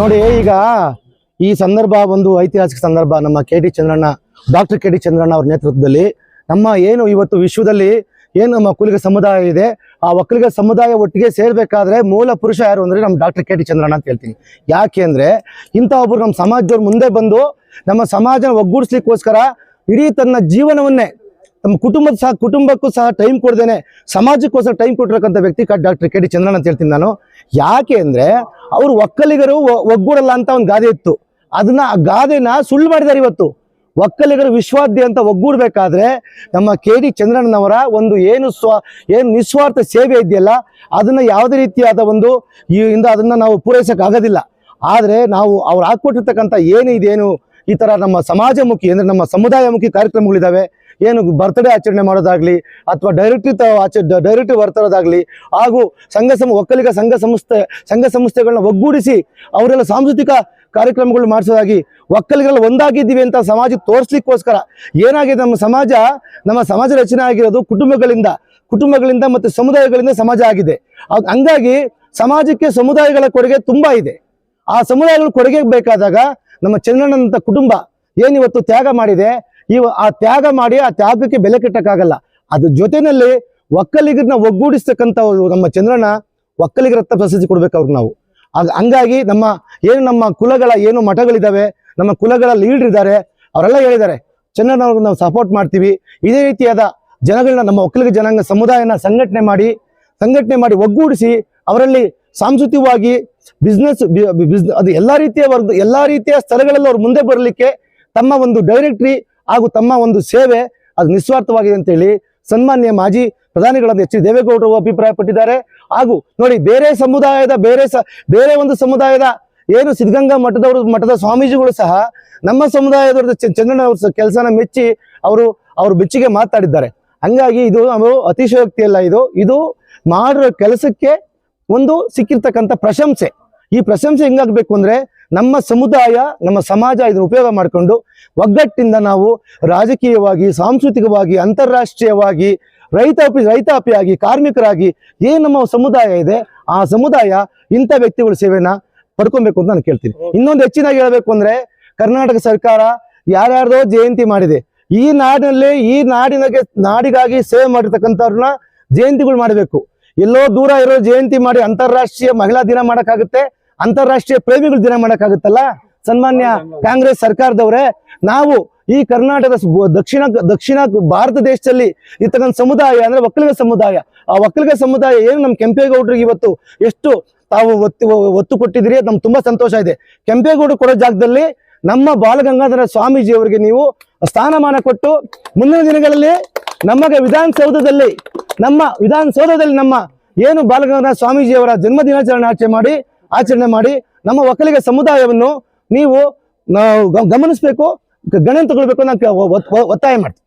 ನೋಡಿ, ಈಗ ಈ ಸಂದರ್ಭ ಒಂದು ಐತಿಹಾಸಿಕ ಸಂದರ್ಭ. ನಮ್ಮ K T Chandranna, doctor K T Chandranna ಅವ್ರ ನೇತೃತ್ವದಲ್ಲಿ ನಮ್ಮ ಏನು ಇವತ್ತು ವಿಶ್ವದಲ್ಲಿ ಏನು ನಮ್ಮ ಒಕ್ಕಲಿಗ ಸಮುದಾಯ ಇದೆ, ಆ ಒಕ್ಕಲಿಗ ಸಮುದಾಯ ಒಟ್ಟಿಗೆ ಸೇರ್ಬೇಕಾದ್ರೆ ಮೂಲ ಪುರುಷ ಯಾರು ಅಂದ್ರೆ ನಮ್ಮ ಡಾಕ್ಟರ್ ಕೆ ಟಿ ಚಂದ್ರಣ್ಣ ಅಂತ ಹೇಳ್ತೀನಿ. ಯಾಕೆ ಅಂದ್ರೆ ಇಂಥ ಒಬ್ರು ನಮ್ಮ ಸಮಾಜದವ್ರು ಮುಂದೆ ಬಂದು ನಮ್ಮ ಸಮಾಜ ಒಗ್ಗೂಡಿಸ್ಲಿಕ್ಕೋಸ್ಕರ ಇಡೀ ತನ್ನ ಜೀವನವನ್ನೇ ನಮ್ಮ ಕುಟುಂಬದ ಸಹ ಕುಟುಂಬಕ್ಕೂ ಸಹ ಟೈಮ್ ಕೊಡ್ದೇನೆ, ಸಮಾಜಕ್ಕೋಸ್ಕರ ಟೈಮ್ ಕೊಟ್ಟಿರಕ್ಕಂಥ ವ್ಯಕ್ತಿ ಡಾಕ್ಟರ್ ಕೆ ಡಿ ಚಂದ್ರನ್ ಅಂತ ಹೇಳ್ತೀನಿ ನಾನು. ಯಾಕೆ ಅಂದರೆ ಅವರು ಒಕ್ಕಲಿಗರು ಒಗ್ಗೂಡಲ್ಲ ಅಂತ ಒಂದು ಗಾದೆ ಇತ್ತು. ಅದನ್ನ ಆ ಗಾದೆನ ಸುಳ್ಳು ಮಾಡಿದ್ದಾರೆ ಇವತ್ತು. ಒಕ್ಕಲಿಗರು ವಿಶ್ವಾದ್ಯಂತ ಒಗ್ಗೂಡ್ಬೇಕಾದ್ರೆ ನಮ್ಮ ಕೆ ಡಿ ಚಂದ್ರಣ್ಣನವರ ಒಂದು ಏನು ಸ್ವ ಏನು ನಿಸ್ವಾರ್ಥ ಸೇವೆ ಇದೆಯಲ್ಲ, ಅದನ್ನ ಯಾವುದೇ ರೀತಿಯಾದ ಒಂದು ಇಂದ ಅದನ್ನ ನಾವು ಪೂರೈಸೋಕ್ಕಾಗೋದಿಲ್ಲ. ಆದ್ರೆ ನಾವು ಅವ್ರು ಹಾಕೊಟ್ಟಿರ್ತಕ್ಕಂಥ ಏನು ಇದೇನು ಈ ತರ ನಮ್ಮ ಸಮಾಜಮುಖಿ ಅಂದ್ರೆ ನಮ್ಮ ಸಮುದಾಯಮುಖಿ ಕಾರ್ಯಕ್ರಮಗಳಿದಾವೆ ಏನು ಬರ್ತ್ಡೇ ಆಚರಣೆ ಮಾಡೋದಾಗ್ಲಿ ಅಥವಾ ಡೈರೆಕ್ಟ್ ಆಚ ಡೈರೆಕ್ಟ್ ಬರ್ತರೋದಾಗ್ಲಿ ಹಾಗೂ ಸಂಘ ಸಂ ಒಕ್ಕಲಿಗ ಸಂಘ ಸಂಸ್ಥೆ, ಸಂಘ ಸಂಸ್ಥೆಗಳನ್ನ ಒಗ್ಗೂಡಿಸಿ ಅವರೆಲ್ಲ ಸಾಂಸ್ಕೃತಿಕ ಕಾರ್ಯಕ್ರಮಗಳು ಮಾಡಿಸೋದಾಗಿ ಒಕ್ಕಲಿಗರಲ್ಲಿ ಒಂದಾಗಿದ್ದೀವಿ ಅಂತ ಸಮಾಜಕ್ಕೆ ತೋರಿಸ್ಲಿಕ್ಕೋಸ್ಕರ ಏನಾಗಿದೆ ನಮ್ಮ ಸಮಾಜ? ನಮ್ಮ ಸಮಾಜ ರಚನೆ ಆಗಿರೋದು ಕುಟುಂಬಗಳಿಂದ ಕುಟುಂಬಗಳಿಂದ ಮತ್ತು ಸಮುದಾಯಗಳಿಂದ ಸಮಾಜ ಆಗಿದೆ. ಹಂಗಾಗಿ ಸಮಾಜಕ್ಕೆ ಸಮುದಾಯಗಳ ಕೊಡುಗೆ ತುಂಬಾ ಇದೆ. ಆ ಸಮುದಾಯಗಳ ಕೊಡುಗೆ ಬೇಕಾದಾಗ ನಮ್ಮ ಚಂದ್ರಣ್ಣನಂಥ ಕುಟುಂಬ ಏನಿವತ್ತು ತ್ಯಾಗ ಮಾಡಿದೆ? ಇವ ಆ ತ್ಯಾಗ ಮಾಡಿ ಆ ತ್ಯಾಗಕ್ಕೆ ಬೆಲೆ ಕಟ್ಟಕ್ಕಾಗಲ್ಲ. ಅದ್ರ ಜೊತೆನಲ್ಲಿ ಒಕ್ಕಲಿಗರನ್ನ ಒಗ್ಗೂಡಿಸ್ತಕ್ಕಂಥ ನಮ್ಮ ಚಂದ್ರನ ಒಕ್ಕಲಿಗರ ರಕ್ತ ಪ್ರಶಸ್ತಿ ಕೊಡ್ಬೇಕು ಅವ್ರಿಗೆ ನಾವು. ಹಂಗಾಗಿ ನಮ್ಮ ಏನು ನಮ್ಮ ಕುಲಗಳ ಏನು ಮಠಗಳಿದಾವೆ, ನಮ್ಮ ಕುಲಗಳ ಲೀಡರ್ ಇದ್ದಾರೆ, ಅವರೆಲ್ಲ ಹೇಳಿದ್ದಾರೆ ಚಂದ್ರಣ್ಣ ಅವ್ರಿಗೆ ನಾವು ಸಪೋರ್ಟ್ ಮಾಡ್ತೀವಿ. ಇದೇ ರೀತಿಯಾದ ಜನಗಳನ್ನ ನಮ್ಮ ಒಕ್ಕಲಿಗ ಜನಾಂಗ ಸಮುದಾಯನ ಸಂಘಟನೆ ಮಾಡಿ ಸಂಘಟನೆ ಮಾಡಿ ಒಗ್ಗೂಡಿಸಿ ಅವರಲ್ಲಿ ಸಾಂಸ್ಕೃತಿಕವಾಗಿ ಬಿಸ್ನೆಸ್ ಅದು ಎಲ್ಲಾ ರೀತಿಯ ವರ್ಗ, ಎಲ್ಲಾ ರೀತಿಯ ಸ್ಥಳಗಳಲ್ಲಿ ಅವ್ರು ಮುಂದೆ ಬರಲಿಕ್ಕೆ ತಮ್ಮ ಒಂದು ಡೈರೆಕ್ಟ್ರಿ ಹಾಗೂ ತಮ್ಮ ಒಂದು ಸೇವೆ ಅದು ನಿಸ್ವಾರ್ಥವಾಗಿದೆ ಅಂತೇಳಿ ಸನ್ಮಾನ್ಯ ಮಾಜಿ ಪ್ರಧಾನಿಗಳಾದ ಎಚ್ ಡಿ ದೇವೇಗೌಡರು ಅಭಿಪ್ರಾಯಪಟ್ಟಿದ್ದಾರೆ. ಹಾಗೂ ನೋಡಿ, ಬೇರೆ ಸಮುದಾಯದ, ಬೇರೆ ಸ, ಬೇರೆ ಒಂದು ಸಮುದಾಯದ ಏನು ಸಿದ್ಧಗಂಗಾ ಮಠದವರು, ಮಠದ ಸ್ವಾಮೀಜಿಗಳು ಸಹ ನಮ್ಮ ಸಮುದಾಯದವ್ರ ಚಂದ್ರನ ಅವ್ರ ಕೆಲಸನ ಮೆಚ್ಚಿ ಅವರು ಅವರು ಬೆಚ್ಚಿಗೆ ಮಾತಾಡಿದ್ದಾರೆ. ಹಂಗಾಗಿ ಇದು ನಾವು ಅತಿಶಯೋಕ್ತಿ ಅಲ್ಲ ಇದು. ಇದು ಮಾಡಿರೋ ಕೆಲಸಕ್ಕೆ ಒಂದು ಸಿಕ್ಕಿರ್ತಕ್ಕಂಥ ಪ್ರಶಂಸೆ. ಈ ಪ್ರಶಂಸೆ ಹೆಂಗಾಗಬೇಕು ಅಂದ್ರೆ ನಮ್ಮ ಸಮುದಾಯ ನಮ್ಮ ಸಮಾಜ ಇದನ್ನು ಉಪಯೋಗ ಮಾಡಿಕೊಂಡು ಒಗ್ಗಟ್ಟಿಂದ ನಾವು ರಾಜಕೀಯವಾಗಿ ಸಾಂಸ್ಕೃತಿಕವಾಗಿ ಅಂತಾರಾಷ್ಟ್ರೀಯವಾಗಿ ರೈತಾಪಿ ರೈತಾಪಿಯಾಗಿ ಕಾರ್ಮಿಕರಾಗಿ ಏನು ನಮ್ಮ ಸಮುದಾಯ ಇದೆ ಆ ಸಮುದಾಯ ಇಂಥ ವ್ಯಕ್ತಿಗಳ ಸೇವೆನ ಪಡ್ಕೊಬೇಕು ಅಂತ ನಾನು ಕೇಳ್ತೀನಿ. ಇನ್ನೊಂದು ಹೆಚ್ಚಿನಾಗಿ ಹೇಳಬೇಕು ಅಂದ್ರೆ ಕರ್ನಾಟಕ ಸರ್ಕಾರ ಯಾರ್ಯಾರ್ದೋ ಜಯಂತಿ ಮಾಡಿದೆ. ಈ ನಾಡಿನಲ್ಲಿ ಈ ನಾಡಿನಗೆ ನಾಡಿಗಾಗಿ ಸೇವೆ ಮಾಡಿರ್ತಕ್ಕಂಥವ್ರನ್ನ ಜಯಂತಿಗಳು ಮಾಡಬೇಕು. ಎಲ್ಲೋ ದೂರ ಇರೋ ಜಯಂತಿ ಮಾಡಿ ಅಂತಾರಾಷ್ಟ್ರೀಯ ಮಹಿಳಾ ದಿನ ಮಾಡಕ್ಕಾಗುತ್ತೆ. ಅಂತಾರಾಷ್ಟ್ರೀಯ ಪ್ರೇಮಿಗಳ ದಿನ ಮಾಡಕ್ಕಾಗುತ್ತಲ್ಲ? ಸನ್ಮಾನ್ಯ ಕಾಂಗ್ರೆಸ್ ಸರ್ಕಾರದವ್ರೆ, ನಾವು ಈ ಕರ್ನಾಟಕದ ದಕ್ಷಿಣ ದಕ್ಷಿಣ ಭಾರತ ದೇಶದಲ್ಲಿ ಇರ್ತಕ್ಕಂಥ ಸಮುದಾಯ ಅಂದ್ರೆ ಒಕ್ಕಲಿಗ ಸಮುದಾಯ. ಆ ಒಕ್ಕಲಿಗ ಸಮುದಾಯ ಏನು ನಮ್ಮ ಕೆಂಪೇಗೌಡರಿಗೆ ಇವತ್ತು ಎಷ್ಟು ತಾವು ಒತ್ತು ಒತ್ತು ಕೊಟ್ಟಿದ್ದೀರಿ ನಮ್ಗೆ ತುಂಬಾ ಸಂತೋಷ ಇದೆ. ಕೆಂಪೇಗೌಡರು ಕೊಡೋ ಜಾಗದಲ್ಲಿ ನಮ್ಮ ಬಾಲಗಂಗಾಧರ ಸ್ವಾಮೀಜಿ ಅವರಿಗೆ ನೀವು ಸ್ಥಾನಮಾನ ಕೊಟ್ಟು ಮುಂದಿನ ದಿನಗಳಲ್ಲಿ ನಮಗೆ ವಿಧಾನಸೌಧದಲ್ಲಿ, ನಮ್ಮ ವಿಧಾನಸೌಧದಲ್ಲಿ ನಮ್ಮ ಏನು ಬಾಲಗಂಗಾಧರ ಸ್ವಾಮೀಜಿಯವರ ಜನ್ಮ ದಿನಾಚರಣೆ ಆಚರಣೆ ಮಾಡಿ ಆಚರಣೆ ಮಾಡಿ ನಮ್ಮ ಒಕ್ಕಲಿಗ ಸಮುದಾಯವನ್ನು ನೀವು ಗಮನಿಸಬೇಕು ಗಣನೆ ತಗೊಳ್ಬೇಕು ಅಂತ ಒತ್ತಾಯ ಮಾಡ್ತೀನಿ